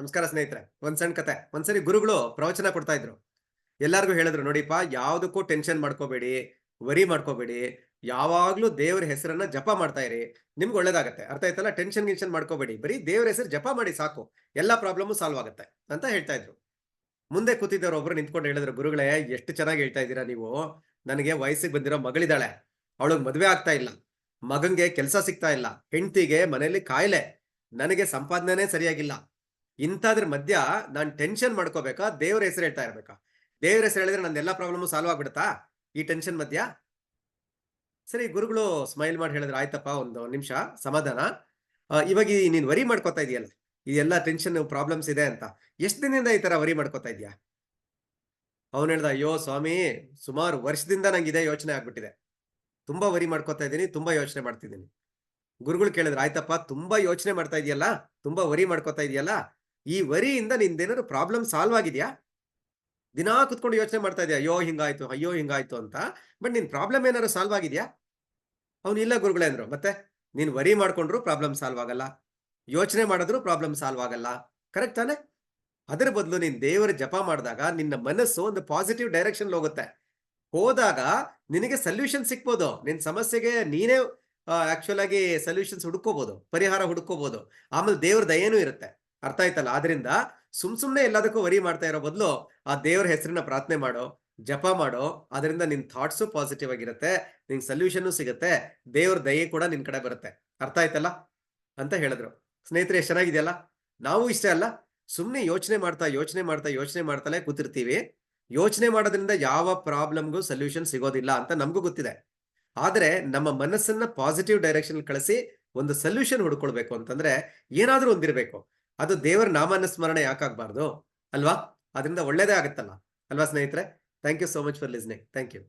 ನಮಸ್ಕಾರ ಸ್ನೇಹಿತರೆ, ಒಂದ್ ಸಣ್ಣ ಕತೆ. ಒಂದ್ಸರಿ ಗುರುಗಳು ಪ್ರವಚನ ಕೊಡ್ತಾ ಇದ್ರು. ಎಲ್ಲಾರ್ಗು ಹೇಳಿದ್ರು, ನೋಡಿಪ್ಪ, ಯಾವ್ದಕ್ಕೂ ಟೆನ್ಷನ್ ಮಾಡ್ಕೋಬೇಡಿ, ವರಿ ಮಾಡ್ಕೋಬೇಡಿ, ಯಾವಾಗ್ಲೂ ದೇವ್ರ ಹೆಸರನ್ನ ಜಪ ಮಾಡ್ತಾ ಇರಿ. ನಿಮ್ಗೆ ಒಳ್ಳೇದಾಗತ್ತೆ. ಅರ್ಥ ಆಯ್ತಲ್ಲ? ಟೆನ್ಷನ್ ಗಿನ್ಷನ್ ಮಾಡ್ಕೋಬೇಡಿ. ಬರೀ ದೇವ್ರ ಹೆಸರು ಜಪ ಮಾಡಿ ಸಾಕು. ಎಲ್ಲಾ ಪ್ರಾಬ್ಲಮ್ ಸಾಲ್ವ್ ಆಗುತ್ತೆ ಅಂತ ಹೇಳ್ತಾ ಇದ್ರು. ಮುಂದೆ ಕೂತಿದ್ದವ್ರು ಒಬ್ರು ನಿಂತ್ಕೊಂಡು ಹೇಳಿದ್ರು, ಗುರುಗಳೇ, ಎಷ್ಟು ಚೆನ್ನಾಗಿ ಹೇಳ್ತಾ ಇದ್ದೀರಾ ನೀವು? ನನಗೆ ವಯಸ್ಸಿಗೆ ಬಂದಿರೋ ಮಗಳಿದ್ದಾಳೆ. ಅವಳಿಗೆ ಮದುವೆ ಆಗ್ತಾ ಇಲ್ಲ. ಮಗಂಗೆ ಕೆಲಸ ಸಿಗ್ತಾ ಇಲ್ಲ. ಹೆಂಡತಿಗೆ ಮನೆಯಲ್ಲಿ ಕಾಯಿಲೆ. ನನಗೆ ಸಂಪಾದನೆ ಸರಿಯಾಗಿಲ್ಲ. ಇಂಥದ್ರ ಮಧ್ಯ ನಾನು ಟೆನ್ಷನ್ ಮಾಡ್ಕೋಬೇಕಾ? ದೇವ್ರ ಹೆಸರು ಹೇಳ್ತಾ ಇರ್ಬೇಕಾ? ದೇವ್ರ ಹೆಸರು ಹೇಳಿದ್ರೆ ನನ್ನ ಎಲ್ಲಾ ಪ್ರಾಬ್ಲಮ್ ಸಾಲ್ವ್ ಆಗ್ಬಿಡುತ್ತಾ? ಈ ಟೆನ್ಷನ್ ಮಧ್ಯ? ಸರಿ, ಗುರುಗಳು ಸ್ಮೈಲ್ ಮಾಡಿ ಹೇಳಿದ್ರೆ ಆಯ್ತಪ್ಪ, ಒಂದು ನಿಮಿಷ, ಸಮಾಧಾನ. ಇವಾಗ ನೀನ್ ವರಿ ಮಾಡ್ಕೋತಾ ಇದೆಯಲ್ಲ ಇದೆಲ್ಲ ಟೆನ್ಷನ್ ಪ್ರಾಬ್ಲಮ್ಸ್ ಇದೆ ಅಂತ, ಎಷ್ಟು ದಿನದಿಂದ ಈ ತರ ವರಿ ಮಾಡ್ಕೋತಾ ಇದೆಯಾ? ಅವನು ಹೇಳ್ದ, ಅಯ್ಯೋ ಸ್ವಾಮಿ, ಸುಮಾರು ವರ್ಷದಿಂದ ನಂಗೆ ಇದೇ ಯೋಚನೆ ಆಗ್ಬಿಟ್ಟಿದೆ. ತುಂಬಾ ವರಿ ಮಾಡ್ಕೋತಾ ಇದ್ದೀನಿ ತುಂಬಾ ಯೋಚನೆ ಮಾಡ್ತಿದ್ದೀನಿ ಗುರುಗಳು ಕೇಳಿದ್ರೆ, ಆಯ್ತಪ್ಪ, ತುಂಬಾ ಯೋಚನೆ ಮಾಡ್ತಾ ಇದೆಯಲ್ಲ, ತುಂಬಾ ವರಿ ಮಾಡ್ಕೋತಾ ಇದೆಯಲ್ಲ ಈ ವರಿಯಿಂದ ನಿಂದೇನಾದ್ರು ಪ್ರಾಬ್ಲಮ್ ಸಾಲ್ವ್ ಆಗಿದೆಯಾ? ದಿನಾ ಕುತ್ಕೊಂಡು ಯೋಚನೆ ಮಾಡ್ತಾ ಇದೆಯಾ, ಅಯ್ಯೋ, ಹಿಂಗಾಯ್ತು ಅಯ್ಯೋ, ಹಿಂಗಾಯ್ತು ಅಂತ. ಬಟ್ ನಿನ್ ಪ್ರಾಬ್ಲಮ್ ಏನಾದ್ರು ಸಾಲ್ವ್ ಆಗಿದೆಯಾ? ಅವ್ನು ಇಲ್ಲ ಗುರುಗಳೇ ಅಂದ್ರು. ಮತ್ತೆ ನೀನ್ ವರಿ ಮಾಡ್ಕೊಂಡ್ರು ಪ್ರಾಬ್ಲಮ್ ಸಾಲ್ವ್ ಆಗಲ್ಲ. ಯೋಚನೆ ಮಾಡಿದ್ರು ಪ್ರಾಬ್ಲಮ್ ಸಾಲ್ವ್ ಆಗಲ್ಲ. ಕರೆಕ್ಟ್ ತಾನೆ? ಅದರ ಬದಲು ನೀನ್ ದೇವರ ಜಪ ಮಾಡಿದಾಗ ನಿನ್ನ ಮನಸ್ಸು ಒಂದು ಪಾಸಿಟಿವ್ ಡೈರೆಕ್ಷನ್ ಹೋಗುತ್ತೆ. ಹೋದಾಗ ನಿನಗೆ ಸೊಲ್ಯೂಷನ್ ಸಿಕ್ಬೋದು. ನಿನ್ ಸಮಸ್ಯೆಗೆ ನೀನೇ ಆಕ್ಚುಲ್ ಆಗಿ ಸೊಲ್ಯೂಷನ್ಸ್ ಹುಡ್ಕೋಬಹುದು ಪರಿಹಾರ ಹುಡ್ಕೋಬಹುದು ಆಮೇಲೆ ದೇವ್ರ ದಯೇನೂ ಇರುತ್ತೆ. ಅರ್ಥ ಆಯ್ತಲ್ಲ? ಆದ್ರಿಂದ ಸುಮ್ ಸುಮ್ನೆ ಎಲ್ಲದಕ್ಕೂ ವರಿ ಮಾಡ್ತಾ ಇರೋ ಬದಲು ಆ ದೇವ್ರ ಹೆಸರಿನ ಪ್ರಾರ್ಥನೆ ಮಾಡೋ, ಜಪ ಮಾಡೋ ಅದರಿಂದ ನಿನ್ ಥಾಟ್ಸು ಪಾಸಿಟಿವ್ ಆಗಿರುತ್ತೆ ನಿನ್ ಸೊಲ್ಯೂಷನ್ ಸಿಗುತ್ತೆ, ದೇವ್ರ ದಯೆ ಕೂಡ ನಿನ್ ಕಡೆ ಬರುತ್ತೆ. ಅರ್ಥ ಆಯ್ತಲ್ಲ? ಅಂತ ಹೇಳಿದ್ರು. ಸ್ನೇಹಿತರೆ ಚೆನ್ನಾಗಿದೆ ಚೆನ್ನಾಗಿದೆಯಲ್ಲ? ನಾವು ಇಷ್ಟೇ ಅಲ್ಲ, ಸುಮ್ನೆ ಯೋಚನೆ ಮಾಡ್ತಾ ಯೋಚನೆ ಮಾಡ್ತಾ, ಯೋಚನೆ ಮಾಡ್ತಲೇ ಕೂತಿರ್ತೀವಿ. ಯೋಚನೆ ಮಾಡೋದ್ರಿಂದ ಯಾವ ಪ್ರಾಬ್ಲಮ್ಗೂ ಸೊಲ್ಯೂಷನ್ ಸಿಗೋದಿಲ್ಲ ಅಂತ ನಮಗೂ ಗೊತ್ತಿದೆ. ಆದ್ರೆ ನಮ್ಮ ಮನಸ್ಸನ್ನ ಪಾಸಿಟಿವ್ ಡೈರೆಕ್ಷನ್ ಕಳಿಸಿ ಒಂದು ಸೊಲ್ಯೂಷನ್ ಹುಡ್ಕೊಳ್ಬೇಕು ಅಂತಂದ್ರೆ ಏನಾದ್ರೂ ಒಂದಿರ್ಬೇಕು. ಅದು ದೇವರ ನಾಮನ ಸ್ಮರಣೆ ಯಾಕಾಗ್ಬಾರ್ದು? ಅಲ್ವಾ? ಅದರಿಂದ ಒಳ್ಳೇದೇ ಆಗುತ್ತಲ್ಲ. ಅಲ್ವಾ ಸ್ನೇಹಿತರೆ? Thank you so much for listening thank you